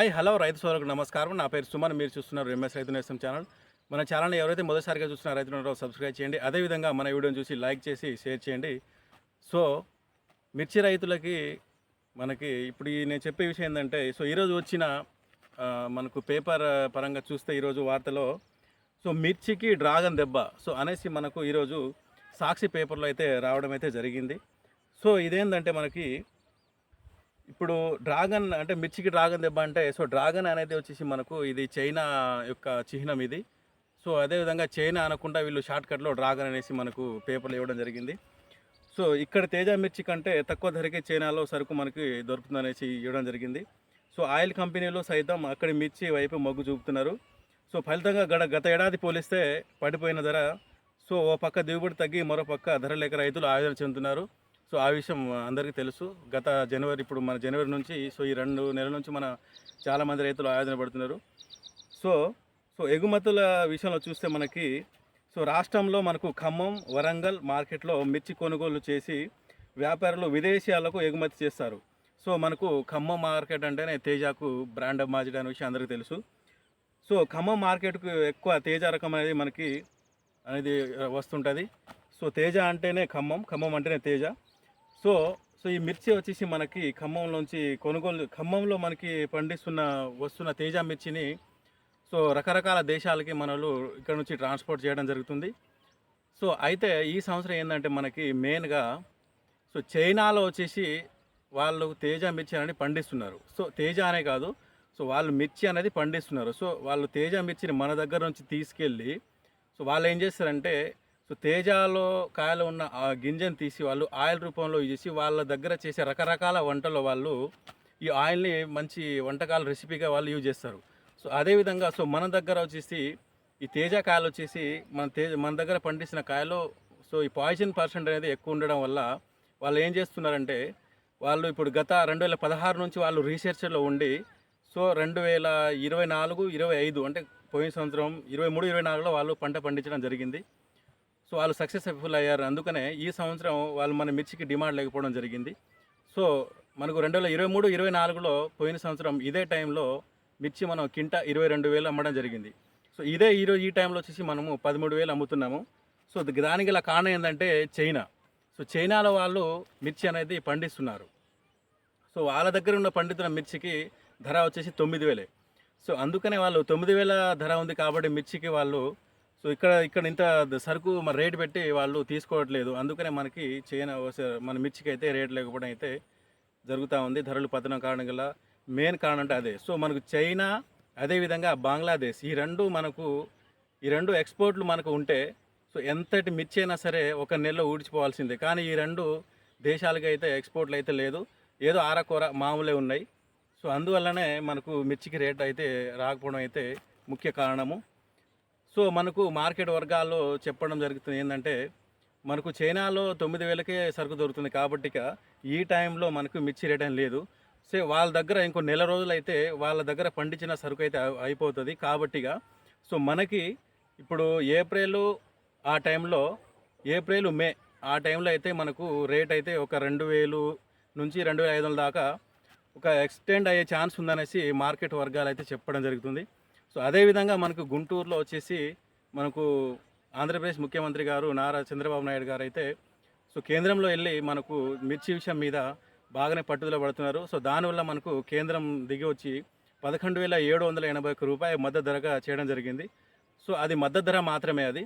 Hi hello రైతు సోదరులకు నమస్కారం. నా పేరు సుమన్. మీరు చూస్తున్నారు ఎంఎస్ రైతు నేస్తం ఛానల్. మన ఛానల్ ఎవరైతే మొదటిసారిగా చూస్తున్న రైతు సబ్స్క్రైబ్ చేయండి. అదేవిధంగా మన వీడియోని చూసి లైక్ చేసి షేర్ చేయండి. సో మిర్చి రైతులకి మనకి ఇప్పుడు నేను చెప్పే విషయం ఏంటంటే సో ఈరోజు వచ్చిన మనకు పేపర్ పరంగా చూస్తే ఈరోజు వార్తలో సో మిర్చికి డ్రాగన్ దెబ్బ. సో అనేసి మనకు ఈరోజు సాక్షి పేపర్లో అయితే రావడం అయితే జరిగింది. సో ఇదేంటంటే మనకి ఇప్పుడు డ్రాగన్ అంటే మిర్చికి డ్రాగన్ దెబ్బ అంటే సో డ్రాగన్ అనేది వచ్చేసి మనకు ఇది చైనా యొక్క చిహ్నం ఇది. సో అదేవిధంగా చైనా అనకుండా వీళ్ళు షార్ట్ కట్లో డ్రాగన్ అనేసి మనకు పేపర్లు ఇవ్వడం జరిగింది. సో ఇక్కడ తేజ మిర్చి కంటే తక్కువ ధరకే చైనాలో సరుకు మనకి దొరుకుతుందనేసి ఇవ్వడం జరిగింది. సో ఆయిల్ కంపెనీలు సైతం అక్కడి మిర్చి వైపు మొగ్గు చూపుతున్నారు. సో ఫలితంగా గడ గత ఏడాది పోలిస్తే పడిపోయిన ధర సో ఓ పక్క దిగుబడి తగ్గి మరో పక్క ధర లేక రైతులు ఆవేదన చెందుతున్నారు. సో ఆ విషయం అందరికీ తెలుసు. గత జనవరి ఇప్పుడు మన జనవరి నుంచి సో ఈ రెండు నెలల నుంచి మన చాలామంది రైతులు ఆయోజన పడుతున్నారు. సో సో ఎగుమతుల విషయంలో చూస్తే మనకి సో రాష్ట్రంలో మనకు ఖమ్మం వరంగల్ మార్కెట్లో మిర్చి కొనుగోలు చేసి వ్యాపారులు విదేశీయాలకు ఎగుమతి చేస్తారు. సో మనకు ఖమ్మం మార్కెట్ అంటేనే తేజాకు బ్రాండ్ అంబాసిడర్ అనే విషయం అందరికీ తెలుసు. సో ఖమ్మం మార్కెట్కు ఎక్కువ తేజ రకం అనేది మనకి అనేది వస్తుంటుంది. సో తేజ అంటేనే ఖమ్మం ఖమ్మం అంటేనే తేజ. సో సో ఈ మిర్చి వచ్చేసి మనకి ఖమ్మంలోంచి కొనుగోలు ఖమ్మంలో మనకి పండిస్తున్న వస్తున్న తేజ మిర్చిని సో రకరకాల దేశాలకి మనలు ఇక్కడ నుంచి ట్రాన్స్పోర్ట్ చేయడం జరుగుతుంది. సో అయితే ఈ సంవత్సరం ఏంటంటే మనకి మెయిన్గా సో చైనాలో వచ్చేసి వాళ్ళు తేజ మిర్చి అనేది పండిస్తున్నారు. సో తేజ అనే కాదు సో వాళ్ళు మిర్చి అనేది పండిస్తున్నారు. సో వాళ్ళు తేజ మిర్చిని మన దగ్గర నుంచి తీసుకెళ్ళి సో వాళ్ళు ఏం చేస్తారంటే సో తేజాలో కాయలు ఉన్న ఆ గింజను తీసి వాళ్ళు ఆయిల్ రూపంలో చేసి వాళ్ళ దగ్గర చేసే రకరకాల వంటలో వాళ్ళు ఈ ఆయిల్ని మంచి వంటకాల రెసిపీగా వాళ్ళు యూజ్ చేస్తారు. సో అదేవిధంగా సో మన దగ్గర వచ్చేసి ఈ తేజ కాయలు వచ్చేసి మన తేజ మన దగ్గర పండించిన కాయలు సో ఈ పాయిజన్ పర్సెంట్ అనేది ఎక్కువ ఉండడం వల్ల వాళ్ళు ఏం చేస్తున్నారంటే వాళ్ళు ఇప్పుడు గత రెండు వేల పదహారు నుంచి వాళ్ళు రీసెర్చ్లో ఉండి సో రెండు వేల ఇరవై నాలుగు ఇరవై ఐదు అంటే పోయిన సంవత్సరం ఇరవై మూడు ఇరవై నాలుగులో వాళ్ళు పంట పండించడం జరిగింది. సో వాళ్ళు సక్సెస్ఫుల్ అయ్యారు. అందుకనే ఈ సంవత్సరం వాళ్ళు మన మిర్చికి డిమాండ్ లేకపోవడం జరిగింది. సో మనకు రెండు వేల ఇరవై మూడు ఇరవై నాలుగులో పోయిన సంవత్సరం ఇదే టైంలో మిర్చి మనం కింట ఇరవై రెండు వేలు అమ్మడం జరిగింది. సో ఇదే ఈరోజు ఈ టైంలో వచ్చేసి మనము పదమూడు వేలు అమ్ముతున్నాము. సో దానికి గల కారణం ఏంటంటే చైనా. సో చైనాలో వాళ్ళు మిర్చి అనేది పండిస్తున్నారు. సో వాళ్ళ దగ్గర ఉన్న పండితుల మిర్చికి ధర వచ్చేసి తొమ్మిది వేలే. సో అందుకనే వాళ్ళు తొమ్మిది వేల ధర ఉంది కాబట్టి మిర్చికి వాళ్ళు సో ఇక్కడ ఇక్కడ ఇంత సరుకు మన రేటు పెట్టి వాళ్ళు తీసుకోవట్లేదు. అందుకనే మనకి చైనా మన మిర్చికి అయితే రేట్ లేకపోవడం అయితే జరుగుతూ ఉంది. ధరలు పతనం కారణం గల మెయిన్ కారణం అంటే అదే. సో మనకు చైనా అదేవిధంగా బంగ్లాదేశ్ ఈ రెండు మనకు ఈ రెండు ఎక్స్పోర్ట్లు మనకు ఉంటే సో ఎంతటి మిర్చి అయినా సరే ఒక నెలలో ఊడ్చిపోవాల్సిందే. కానీ ఈ రెండు దేశాలకి అయితే ఎక్స్పోర్ట్లు అయితే లేదు. ఏదో ఆరకూర మామూలే ఉన్నాయి. సో అందువల్లనే మనకు మిర్చికి రేట్ అయితే రాకపోవడం అయితే ముఖ్య కారణము. సో మనకు మార్కెట్ వర్గాల్లో చెప్పడం జరుగుతుంది ఏంటంటే మనకు చైనాలో తొమ్మిది వేలకే సరుకు దొరుకుతుంది కాబట్టి ఈ టైంలో మనకు మిర్చి రేట్ అని లేదు. సో వాళ్ళ దగ్గర ఇంకో నెల రోజులు అయితే వాళ్ళ దగ్గర పండించిన సరుకు అయితే అయిపోతుంది కాబట్టిగా సో మనకి ఇప్పుడు ఏప్రిల్ ఆ టైంలో ఏప్రిల్ మే ఆ టైంలో అయితే మనకు రేట్ అయితే ఒక రెండు వేలు నుంచి రెండు వేల ఐదు వందల దాకా ఒక ఎక్స్టెండ్ అయ్యే ఛాన్స్ ఉందనేసి మార్కెట్ వర్గాలు అయితే చెప్పడం జరుగుతుంది. సో అదేవిధంగా మనకు గుంటూరులో వచ్చేసి మనకు ఆంధ్రప్రదేశ్ ముఖ్యమంత్రి గారు నారా చంద్రబాబు నాయుడు గారు అయితే సో కేంద్రంలో వెళ్ళి మనకు మిర్చి విషయం మీద బాగానే పట్టుదల పడుతున్నారు. సో దానివల్ల మనకు కేంద్రం దిగి వచ్చి పదకొండు వేల ఏడు వందల ఎనభై ఒక్క రూపాయ మద్దతు ధరగా చేయడం జరిగింది. సో అది మద్దతు ధర మాత్రమే అది.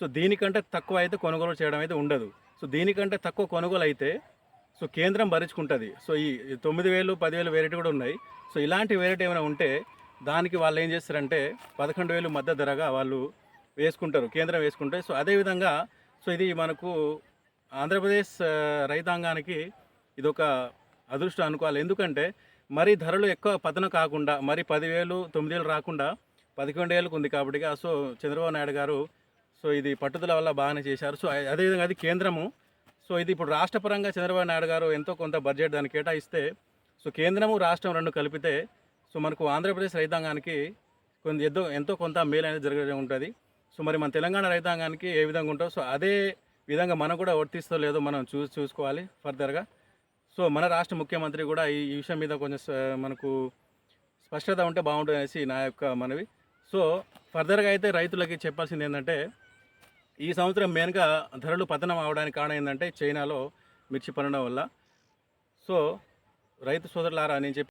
సో దీనికంటే తక్కువ అయితే కొనుగోలు చేయడం అయితే ఉండదు. సో దీనికంటే తక్కువ కొనుగోలు అయితే సో కేంద్రం భరించుకుంటుంది. సో ఈ ఈ తొమ్మిది వేలు పదివేలు వెరైటీ కూడా ఉన్నాయి. సో ఇలాంటి వెరైటీ ఏమైనా ఉంటే దానికి వాళ్ళు ఏం చేస్తారంటే పదకొండు వేలు మద్దతు ధరగా వాళ్ళు వేసుకుంటారు కేంద్రం వేసుకుంటే సో అదేవిధంగా సో ఇది మనకు ఆంధ్రప్రదేశ్ రైతాంగానికి ఇది ఒక అదృష్టం అనుకోవాలి ఎందుకంటే మరి ధరలు ఎక్కువ పతనం కాకుండా మరి పదివేలు తొమ్మిది వేలు రాకుండా పదకొండు వేలకు ఉంది కాబట్టి సో చంద్రబాబు నాయుడు గారు సో ఇది పట్టుదల వల్ల బాగానే చేశారు. సో అదేవిధంగా అది కేంద్రము. సో ఇది ఇప్పుడు రాష్ట్రపరంగా చంద్రబాబు నాయుడు గారు ఎంతో కొంత బడ్జెట్ దాన్ని కేటాయిస్తే సో కేంద్రము రాష్ట్రం రెండు కలిపితే సో మనకు ఆంధ్రప్రదేశ్ రైతాంగానికి కొంత ఎంతో ఎంతో కొంత మేలు అనేది జరగడం ఉంటుంది. సో మరి మన తెలంగాణ రైతాంగానికి ఏ విధంగా ఉంటుందో సో అదే విధంగా మనం కూడా వర్తిస్తో లేదో మనం చూసి చూసుకోవాలి ఫర్దర్గా. సో మన రాష్ట్ర ముఖ్యమంత్రి కూడా ఈ విషయం మీద కొంచెం మనకు స్పష్టత ఉంటే బాగుంటుంది అనేసి నా యొక్క మనవి. సో ఫర్దర్గా అయితే రైతులకి చెప్పాల్సింది ఏంటంటే ఈ సంవత్సరం మెయిన్గా ధరలు పతనం అవడానికి కారణం ఏంటంటే చైనాలో మిర్చి పడడం వల్ల. సో రైతు సోదరులారా నేను చెప్పి